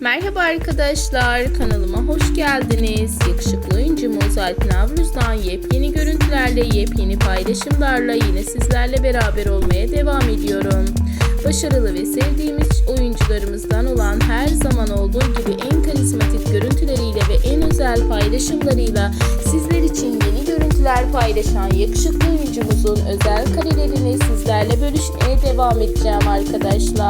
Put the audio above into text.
Merhaba arkadaşlar, kanalıma hoş geldiniz. Yakışıklı oyuncumuz Alp Navruz'dan yepyeni görüntülerle, yepyeni paylaşımlarla yine sizlerle beraber olmaya devam ediyorum. Başarılı ve sevdiğimiz oyuncularımızdan olan her zaman olduğu gibi en karizmatik görüntüleriyle ve en özel paylaşımlarıyla sizler için yeni görüntüler paylaşan yakışıklı oyuncumuzun özel karelerini sizlerle bölüşmeye devam edeceğim arkadaşlar.